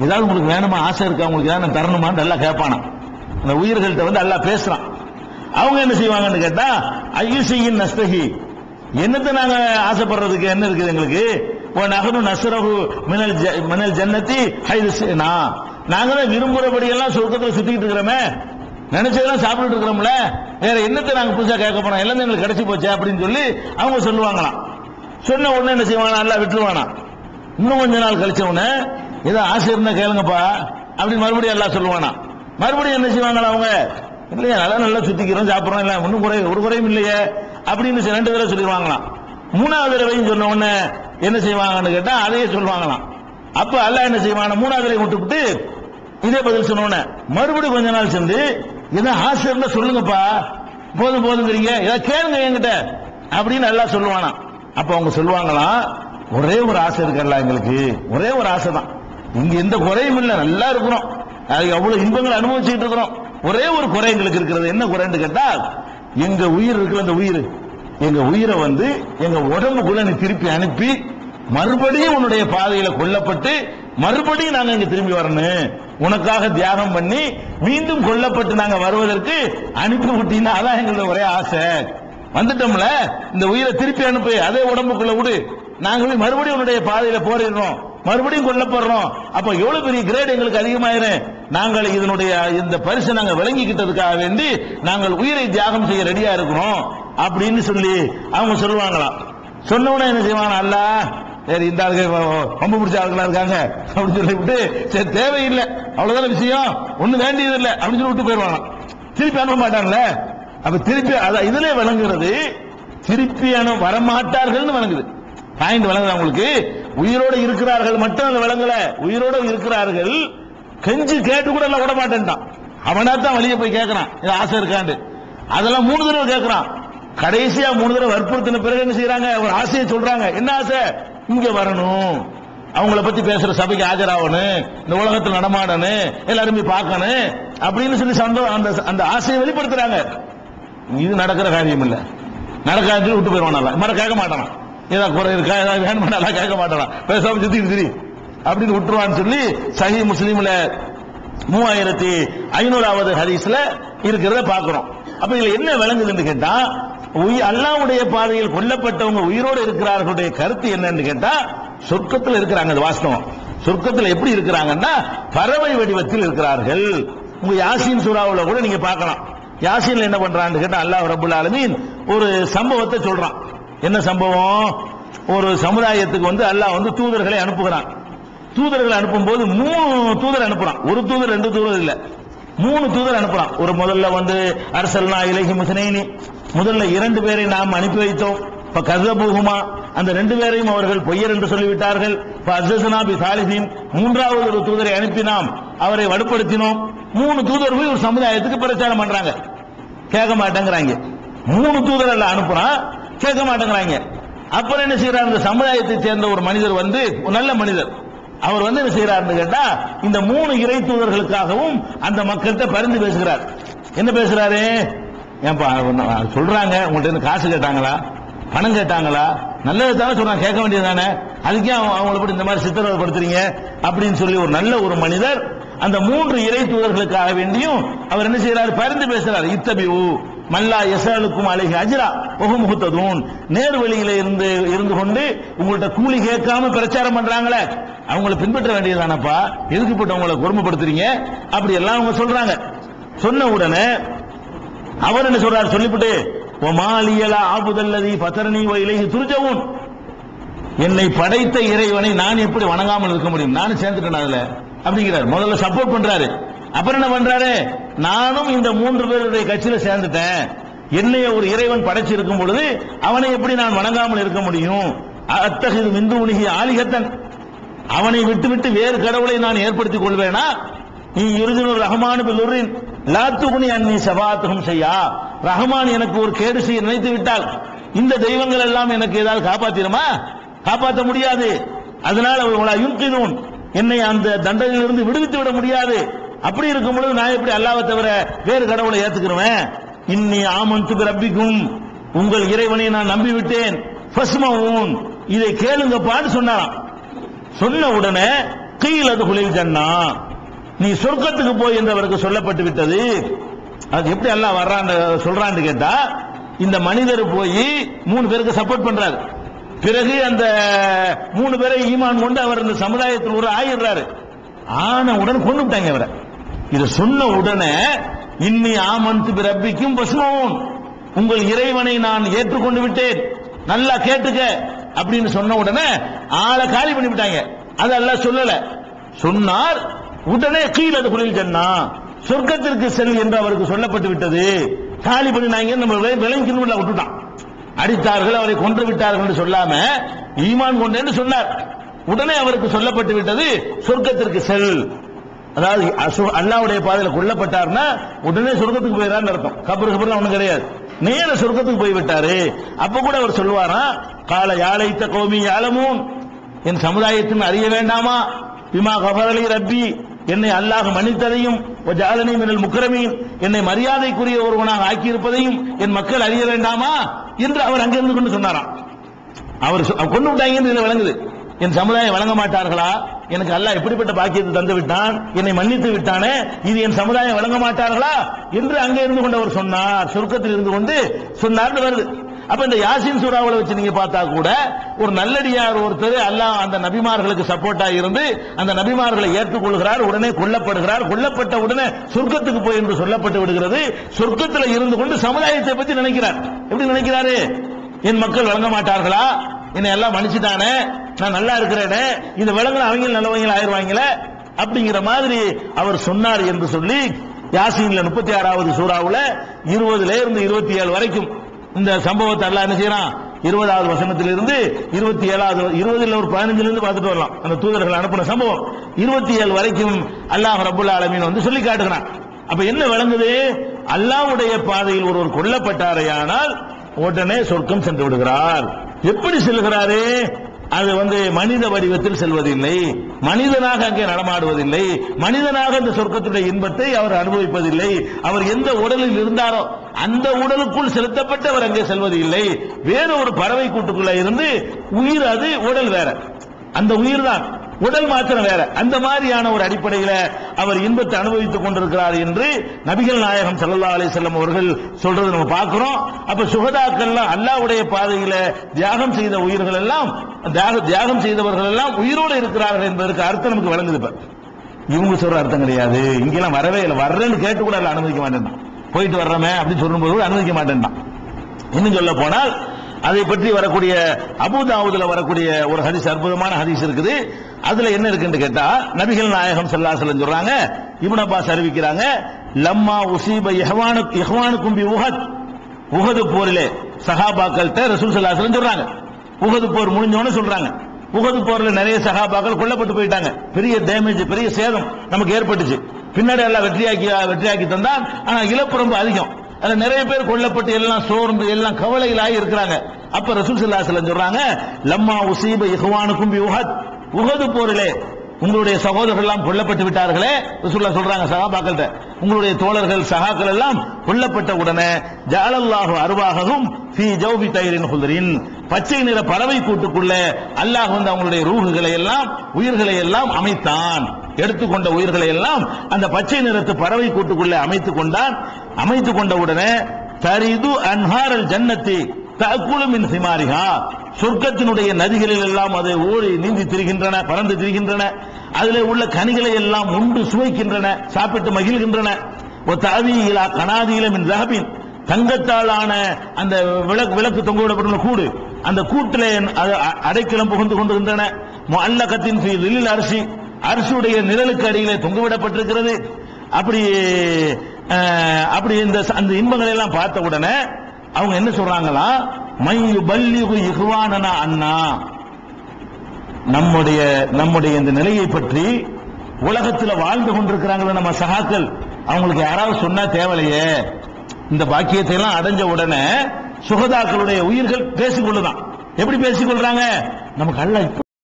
ஏதாவது உங்களுக்கு வேணுமா ஆசை இருக்கா உங்களுக்கு ஏதாவது தரணுமான்னு நல்லா கேட்பானா அந்த உயிர்கள்ட்ட வந்து நல்லா பேசுறான். அவங்க என்ன செய்வாங்கன்னு கேட்டா ஐயுசியின் நஸ்தகி என்னத்தை நாங்க ஆசைப்படுறதுக்கு என்ன இருக்குது எங்களுக்கு? உன் நகரு நசரகு மினல் மினல் ஜன்னத்தி ஹைது நான். நாங்க தான் விரும்புறபடி எல்லாம் சொர்க்கத்தில் சுத்திக்கிட்டு இருக்கிறோமே. நினைச்சதெல்லாம் சாப்பிட்டுட்டு இருக்கிறோம்ல. வேற என்னத்தை நாங்க புதுசா கேட்க போறோம்? எல்லாம் எங்களுக்கு கிடைச்சி போச்சு அப்படின்னு சொல்லி அவங்க சொல்லுவாங்களாம். சொன்ன உடனே என்ன செய்வானா நல்லா விட்டுருவானா இன்னும் கொஞ்ச நாள் கழிச்சவன ஏதோ ஆசை இருந்தா கேளுங்கப்பா அப்படின்னு மறுபடியும் எல்லாம் சொல்லுவானா. மறுபடியும் என்ன செய்வாங்களா அவங்க? இல்லையா நல்லா நல்லா சுத்திக்கிறோம் சாப்பிட்றோம் இல்ல ஒன்றும் குறை ஒரு குறையும் இல்லையே அப்படின்னு ரெண்டு தடவை சொல்லிடுவாங்களாம். மூணாவது தடவையும் சொன்ன உடனே என்ன செய்வாங்கன்னு கேட்டா அதையே சொல்லுவாங்களாம். அப்ப அல்ல என்ன செய்வாங்க மூணாவது தடவை விட்டுவிட்டு இதே பதில் சொன்ன மறுபடியும் கொஞ்ச நாள் சென்று ஏதோ ஆசை இருந்தா சொல்லுங்கப்பா போதும் போதுங்கிறீங்க ஏதாவது கேளுங்க என்கிட்ட அப்படின்னு எல்லாம் சொல்லுவானா அப்ப அவங்க சொல்லுவாங்களாம் ஒரே ஒரு ஆசை இருக்கல்ல எங்களுக்கு ஒரே ஒரு ஆசை தான் இங்க எந்த குறையும் இல்லை நல்லா இருக்கிறோம் அது எவ்வளவு இன்பங்களை அனுபவிச்சுட்டு இருக்கிறோம். ஒரே ஒரு குறை எங்களுக்கு இருக்கிறது. என்ன குறைன்னு கேட்டா எங்க உயிர் இருக்கிற அந்த உயிர். எங்க உயிரை வந்து எங்க உடம்புக்குள்ள நீ திருப்பி அனுப்பி மறுபடியும் உன்னுடைய பாதையில கொல்லப்பட்டு மறுபடியும் நாங்க இங்க திரும்பி வரணும். உனக்காக தியாகம் பண்ணி மீண்டும் கொல்லப்பட்டு நாங்க வருவதற்கு அனுப்பி விட்டீங்கன்னா அதான் எங்களுடைய ஒரே ஆசை. வந்துட்டோம்ல? இந்த உயிரை திருப்பி அனுப்பு அதே உடம்புக்குள்ள விடு. நாங்களும் மறுபடியும் உன்னுடைய பாதையில போரிடுறோம். மறுபடியும் கொல்லப்படுறோம். அப்ப எவ்வளவு பெரிய கிரேட் எங்களுக்கு அதிகமாயிரும் நாங்கள் இதனுடைய இந்த பரிசு நாங்கள் விளங்கிக்கிட்டதுக்காக வேண்டி நாங்கள் உயிரை தியாகம் செய்ய ரெடியா இருக்கிறோம். அப்படின்னு சொல்லி அவங்க சொல்லுவாங்களாம். சொன்ன உடனே என்ன செய்வாங்க? அல்ல சரி இந்த ஆளுக்கு ரொம்ப பிடிச்ச ஆளுகளா இருக்காங்க? அப்படின்னு சொல்லிவிட்டு சரி தேவையில்லை. அவ்வளவுதான விஷயம். ஒண்ணு வேண்டியது இல்லை அப்படின்னு சொல்லி விட்டு போயிடுவாங்க திருப்பி அனுப்ப மாட்டாங்கல்ல? அப்ப திருப்பி அதான் இதுல விளங்குறது திருப்பி அனு வரமாட்டார்கள்னு விளங்குது. பாயிண்ட் விளங்குது அவங்களுக்கு. உயிரோடு இருக்கிறார்கள் மட்டும் அது விளங்கல. உயிரோடு இருக்கிறார்கள். கெஞ்சு கேட்டு கூட எல்லாம் விட மாட்டேன்ட்டான் அவனா தான் வெளியே போய் கேட்கறான் இது ஆசை இருக்காண்டு. அதெல்லாம் மூணு தடவை கேட்கறான் கடைசியா மூணு தடவை வற்புறுத்தின பிறகு என்ன செய்யறாங்க ஒரு ஆசையை சொல்றாங்க. என்ன ஆசை? இங்க வரணும். அவங்கள பத்தி பேசுற சபைக்கு ஆஜராகணும். இந்த உலகத்தில் நடமாடணும். எல்லாருமே பார்க்கணும். அப்படின்னு சொல்லி சந்தோஷம் அந்த அந்த ஆசையை வெளிப்படுத்துறாங்க. இது நடக்கிற காரியம் இல்லை. நடக்காது விட்டு போயிடுவான் மர கேட்க மாட்டான். ஏதாவது குறை இருக்கா? ஏதாவது வேணுமா நல்லா கேட்க மாட்டான். பேசாம சுத்திட்டு திரி அப்படின்னு விட்டுருவான்னு சொல்லி சஹி முஸ்லீம்ல மூவாயிரத்தி ஐநூறாவது ஹதீஸ்ல இருக்கிறத பாக்குறோம் அப்ப இதுல என்ன விளங்குதுன்னு கேட்டா உயிர் அல்லாவுடைய பாதையில் கொல்லப்பட்டவங்க உயிரோடு இருக்கிறார்களுடைய கருத்து என்னன்னு கேட்டா சொர்க்கத்தில் இருக்கிறாங்க அது வாஸ்தவம். சொர்க்கத்தில் எப்படி இருக்கிறாங்கன்னா பறவை வடிவத்தில் இருக்கிறார்கள். உங்க யாசின் சூறாவில் கூட நீங்க பார்க்கலாம். யாசின்ல என்ன பண்றான்னு கேட்டா அல்லாஹ் ரபுல் ஆலமீன் ஒரு சம்பவத்தை சொல்றான். என்ன சம்பவம்? ஒரு சமுதாயத்துக்கு வந்து அல்லாஹ் வந்து தூதர்களை அனுப்புகிறான். தூதர்களை அனுப்பும்போது மூணு தூதர் அனுப்புறான். ஒரு தூதர் ரெண்டு தூதர் இல்ல. மூணு தூதர் அனுப்புறான். ஒரு முதல்ல வந்து அரசல்னா இலகி முசனேனி முதல்ல இரண்டு பேரை நாம் அனுப்பி வைத்தோம். இப்ப கதபூகுமா அந்த ரெண்டு பேரையும் அவர்கள் பொய்யர் என்று சொல்லிவிட்டார்கள். இப்ப அஜசனா பி சாலிசின் மூன்றாவது ஒரு தூதரை அனுப்பினோம் அவரை வலுப்படுத்தினோம். மூணு தூதர் போய் ஒரு சமுதாயத்துக்கு பிரச்சாரம் பண்றாங்க. கேட்க மாட்டேங்கிறாங்க. மூணு தூதர் எல்லாம் அனுப்புறான். கேட்க மாட்டேங்கிறாங்க. அப்புறம் என்ன செய்யறாரு அந்த சமுதாயத்தை சேர்ந்த ஒரு மனிதர் வந்து ஒரு நல்ல மனிதர். அவர் வந்து என்ன செய்யறாருன்னு கேட்டா இந்த மூணு இறை தூதர்களுக்காகவும் அந்த மக்கள்கிட்ட பரிந்து பேசுகிறார். என்ன பேசுறாரு? ஏன்பா சொல்றாங்க உங்கள்ட்ட இருந்து காசு கேட்டாங்களா? பணம் கேட்டாங்களா? நல்லது தானே சொல்றாங்க கேட்க வேண்டியது தானே. அதுக்கே அவங்களை அவங்கள இந்த மாதிரி சித்திரவதைப்படுத்துறீங்க அப்படின்னு சொல்லி ஒரு நல்ல ஒரு மனிதர் அந்த மூன்று இறை தூதர்களுக்காக வேண்டியும் அவர் என்ன செய்யறாரு பரிந்து பேசுறாரு. ஊ மல்லா எசலுக்கும் அழகி அஜிரா முகமுகத்ததும் நேர் வழியில இருந்து இருந்து கொண்டு உங்கள்ட்ட கூலி கேட்காம பிரச்சாரம் பண்றாங்களே அவங்கள பின்பற்ற வேண்டியதானப்பா எதுக்கு போட்டு கொடுமைப்படுத்துறீங்க? அப்படி எல்லாம் அவங்க சொல்றாங்க. சொன்ன உடனே அவர் என்ன சொல்றாரு? சொல்லிவிட்டு ஒமாலியலா ஆபுதல்லதி பத்தரணி இலகி துருஜவும் என்னை படைத்த இறைவனை நான் எப்படி வணங்காமல் இருக்க முடியும்? நானும் சேர்ந்துட்டேன் அதுல. அப்படிங்கிறார். முதல்ல சப்போர்ட் பண்றாரு. அப்புறம் என்ன பண்றாரு? நானும் இந்த மூன்று பேருடைய கட்சியில சேர்ந்துட்டேன். என்னைய ஒரு இறைவன் படைச்சிருக்கும் பொழுது அவனை எப்படி நான் வணங்காமல் இருக்க முடியும்? அத்தகைய மிந்து முனிகி ஆலிகத்தன். அவனை விட்டு விட்டு வேறு கடவுளை நான் ஏற்படுத்திக் கொள்வேனா? நீ இறுதினூர் ரஹமான் பில்லுரின் லாத்துகுனி அன்னி சபாத்துகம் செய்யா ரஹமான் எனக்கு ஒரு கேடு செய்ய நினைத்து விட்டால் இந்த தெய்வங்கள் எல்லாம் எனக்கு ஏதாவது காப்பாத்திருமா காப்பாற்ற முடியாது. அதனால உங்களை யுங்கினூன் என்னை அந்த தண்டனையிலிருந்து விடுவித்து விட முடியாது. அப்படி இருக்கும் பொழுது நான் எப்படி அல்லாவை தவிர வேறு கடவுளை ஏத்துக்கிறவன் இன்னி ஆமந்து ரப்பிக்கும். உங்கள் இறைவனை நான் நம்பி விட்டேன் இதை கேளுங்கப்பான்னு சொன்னாராம். சொன்ன உடனே கீழ் அது குளிர் ஜன்னா. நீ சொர்க்கத்துக்கு போய் என்றவருக்கு சொல்லப்பட்டு விட்டது. அது எப்படி எல்லாம் வர்றான்னு சொல்றான்னு கேட்டா இந்த மனிதர் போய் மூணு பேருக்கு சப்போர்ட் பண்றாரு. பிறகு அந்த மூணு பேரை ஈமான் கொண்டு அவர் இந்த சமுதாயத்தில் ஒரு ஆயிடுறாரு ஆன உடனே கொண்டு விட்டாங்க அவரை இதை சொன்ன உடனே இன்னி ஆமந்து பிரபிக்கும் பசுமோன் உங்கள் இறைவனை நான் ஏற்றுக்கொண்டு விட்டேன். நல்லா கேட்டுக்க. அப்படின்னு சொன்ன உடனே ஆளை காலி பண்ணி விட்டாங்க அதெல்லாம் சொல்லல. சொன்னார் உடனே கீழே அது குளிர் சொன்னா சொர்க்கத்திற்கு செல் என்று அவருக்கு சொல்லப்பட்டு விட்டது. காலி பண்ணினாங்க நம்ம விளங்கிக்கணும் விட்டுட்டான். அடித்தார்கள் அவரை கொன்று விட்டார்கள் என்று சொல்லாம ஈமான் கொண்டேன்னு சொன்னார். உடனே அவருக்கு சொல்லப்பட்டு விட்டது சொர்க்கத்திற்கு செல். அதாவது அசு- அல்லாஹ்வுடைய பாதையில கொல்லப்பட்டார்னா உடனே சொர்க்கத்துக்கு போயிடான்னு அர்த்தம். கபரு கபர்லாம் ஒன்றும் கிடையாது. நேர சொர்க்கத்துக்கு போய்விட்டாரு. அப்ப கூட அவர் சொல்லுவாராம் கால யாழைத்த கோமி யாலமும் என் சமுதாயத்தின் அறிய வேண்டாமா? விமா கபரலி ரப்பி? என்னை அல்லாஹ் மன்னித்ததையும் ஜாதனையும் மினல் முக்கரமையும் என்னை மரியாதைக்குரிய ஒருவனாக ஆக்கியிருப்பதையும் என் மக்கள் அறிய வேண்டாமா? என்று அவர் அங்கிருந்து கொண்டு சொன்னாராம். அவர் சொ- அவர் கொண்டு விட்டாங்கன்னு விளங்குது. என் சமுதாயம் வழங்க மாட்டார்களா? எனக்கு அல்லாஹ் எப்படிப்பட்ட பாக்கியத்தை தந்து விட்டான்? என்னை மன்னித்து விட்டானே? இது என் சமுதாயம் வழங்க மாட்டார்களா? என்று அங்கே இருந்து கொண்டு அவர் சொன்னார். சொர்க்கத்தில் இருந்து கொண்டு சொன்னார்னு வருது. அப்ப இந்த யாசின் சூறாவில் வச்சு நீங்க பார்த்தா கூட ஒரு நல்லடியார் ஒருத்தர் அல்லாஹ் அந்த நபிமார்களுக்கு சப்போர்ட்டா இருந்து அந்த நபிமார்களை ஏற்றுக்கொள்கிறார் உடனே கொல்லப்படுகிறார். கொல்லப்பட்ட உடனே சொர்க்கத்துக்கு போய் என்று சொல்லப்பட்டு விடுகிறது. சொர்க்கத்தில் இருந்து கொண்டு சமுதாயத்தை பத்தி நினைக்கிறார். எப்படி நினைக்கிறாரு? என் மக்கள் வழங்க மாட்டார்களா? என்னை எல்லாம் மன்னிச்சுட்டானே? நான் நல்லா இருக்கிறேனே இந்த விலங்குல அவங்க நல்லவங்க ஆயிருவாங்களே அப்படிங்கிற மாதிரி அவர் சொன்னார் என்று சொல்லி யாசின்ல முப்பத்தி ஆறாவது சூறாவில் இருபதுல இருந்து இருபத்தி ஏழு வரைக்கும் இந்த சம்பவத்தை எல்லாம் என்ன செய்யறான்? இருபதாவது வசனத்திலிருந்து இருபத்தி ஏழாவது இருபதுல ஒரு பதினஞ்சுல இருந்து பார்த்துட்டு வரலாம். அந்த தூதர்கள் அனுப்பின சம்பவம். இருபத்தி ஏழு வரைக்கும் அல்லாஹ் ரபுல்லா ஆலமீன் வந்து சொல்லி காட்டுகிறான். அப்ப என்ன விளங்குது? அல்லாஹ்வுடைய பாதையில் ஒருவர் கொல்லப்பட்டாரையானால் உடனே சொர்க்கம் சென்று விடுகிறார். எப்படி செல்கிறாரு? அது வந்து மனித வடிவத்தில் செல்வதில்லை. மனிதனாக அங்கே நடமாடுவதில்லை. மனிதனாக அந்த சொர்க்கத்துடைய இன்பத்தை அவர் அனுபவிப்பதில்லை. அவர் எந்த உடலில் இருந்தாரோ அந்த உடலுக்குள் செலுத்தப்பட்டு அவர் அங்கே செல்வது இல்லை வேற ஒரு பறவை கூட்டுக்குள்ள இருந்து உயிர் அது உடல் வேற. அந்த உயிர் தான் உடல் மாத்திரம் வேற. அந்த மாதிரியான ஒரு அடிப்படையில அவர் இன்பத்தை அனுபவித்துக் கொண்டிருக்கிறார் என்று நபிகள் நாயகம் சல்லா அலி செல்லம் அவர்கள் சொல்றது நம்ம பார்க்கிறோம். அப்ப சுகதாக்கள்லாம் அல்லாவுடைய பாதையில தியாகம் செய்த உயிர்கள் எல்லாம் தியாகம் செய்தவர்கள் எல்லாம் உயிரோடு இருக்கிறார்கள் என்பதற்கு அர்த்தம் நமக்கு வழங்குது இவங்க சொல்ற அர்த்தம் கிடையாது. இங்கெல்லாம் வரவே இல்லை. வர்றேன்னு கேட்டு கூட அனுமதிக்க மாட்டேன் போயிட்டு வர்றமே அப்படின்னு சொல்லும்போது அனுமதிக்க மாட்டேன் இன்னும் சொல்ல போனால் அதை பற்றி வரக்கூடிய அபுதாவுதுல வரக்கூடிய ஒரு ஹரிஸ் அற்புதமான ஹரிஸ் இருக்குது. அதுல என்ன இருக்குன்னு கேட்டா நபிகள் நாயகம் ஸல்லல்லாஹு அலைஹி சொல்றாங்க இப்னு அப்பாஸ் அறிவிக்கிறாங்க லம்மா உசீப இஹ்வானு இஹ்வானுக்கும் கும்பி உஹத். உஹது போரிலே சஹாபாக்கள்கிட்ட ரசூல் ஸல்லல்லாஹு அலைஹி சொல்றாங்க. உகது போர் முடிஞ்சோன்னு சொல்றாங்க. உகது போர்ல நிறைய சகாபாக்கள் கொல்லப்பட்டு போயிட்டாங்க. பெரிய டேமேஜ் பெரிய சேதம் நமக்கு ஏற்பட்டுச்சு. பின்னாடி எல்லாம் வெற்றியாக்கி வெற்றியாக்கி தந்தான் ஆனா இழப்பு ரொம்ப அதிகம். அதுல நிறைய பேர் கொல்லப்பட்டு எல்லாம் சோர்ந்து எல்லாம் கவலைகளாகி இருக்கிறாங்க. அப்ப ரசூல் ஸல்லல்லாஹு அலைஹி சொல்றாங்க லம்மா உசீப இஹ்வானுக்கும் பி உகது போரிலே உங்களுடைய சகோதரர்கள் எல்லாம் கொல்லப்பட்டு விட்டார்களே? ரசூல்லா சொல்றாங்க சகாபாக்கள்கிட்ட. உங்களுடைய தோழர்கள் சகாக்கள் எல்லாம் கொல்லப்பட்ட உடனே ஜாலல்லாஹு அருவாகவும் ஃபீ ஜௌபி தயிரின் ஹுதரின். பச்சை நிற பறவை கூட்டுக்குள்ள அல்லாஹ் வந்து அவங்களுடைய ரூகுகளை எல்லாம் உயிர்களை எல்லாம் அமைத்தான். எடுத்துக்கொண்ட உயிர்களை எல்லாம் அந்த பச்சை நிறத்து பறவை கூட்டுக்குள்ளே அமைத்துக் கொண்டான். அமைத்துக் கொண்ட உடனே தரிது அன்ஹாரல் ஜன்னத்தி தகுலும் மின் சிமாரிகா சொர்க்கத்தினுடைய நதிகளில் எல்லாம் அதை ஓடி நீந்தி திரிகின்றன பறந்து திரிகின்றன. அதில் உள்ள கனிகளை எல்லாம் உண்டு சுவைக்கின்றன சாப்பிட்டு மகிழ்கின்றன. ஒரு தாவியிலா கனாதியில மின் தங்கத்தாலான அந்த விளக்கு விளக்கு தொங்க விடப்பட்டுள்ள கூடு. அந்த கூட்டிலே அ- அடைக்கலம் புகுந்து கொண்டிருந்தன. அல்லகத்தின் லில்லில் அரிசி. அரிசியுடைய நிழலுக்கு அடியிலே தொங்கவிடப்பட்டிருக்கிறது. அப்படி அப்படி இந்த அந்த இன்பங்களை எல்லாம் பார்த்த உடனே அவங்க என்ன சொல்றாங்களா அண்ணா. நம்முடைய நம்முடைய இந்த நிலையை பற்றி உலகத்தில் வாழ்ந்து கொண்டிருக்கிறாங்கள நம்ம சகாக்கள். அவங்களுக்கு யாராவது சொன்னா தேவலையே இந்த பாக்கியத்தை எல்லாம் அடைஞ்ச உடனே சுகதாக்களுடைய உயிர்கள் பேசிக்கொள்ளுதான். எப்படி பேசிக்கொள்றாங்க? நமக்கு அல்ல